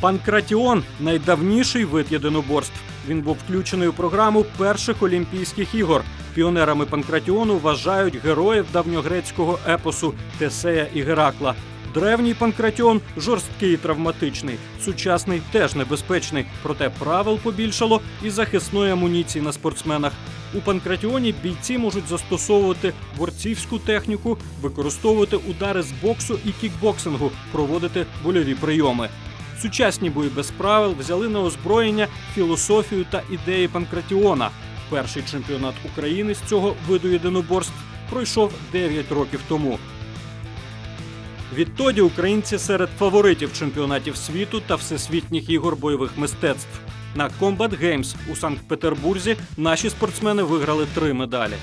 Панкратіон найдавніший вид єдиноборств. Він був включений у програму перших Олімпійських ігор. Піонерами панкратіону вважають героїв давньогрецького епосу Тесея і Геракла. Древній панкратіон жорсткий і травматичний, сучасний теж небезпечний, проте правил побільшало і захисної амуніції на спортсменах. У панкратіоні бійці можуть застосовувати борцівську техніку, використовувати удари з боксу і кікбоксингу, проводити больові прийоми. Сучасні бої без правил взяли на озброєння філософію та ідеї панкратіона. Перший чемпіонат України з цього виду єдиноборств пройшов 9 років тому. Відтоді українці серед фаворитів чемпіонатів світу та всесвітніх ігор бойових мистецтв. На Combat Games у Санкт-Петербурзі наші спортсмени виграли три медалі.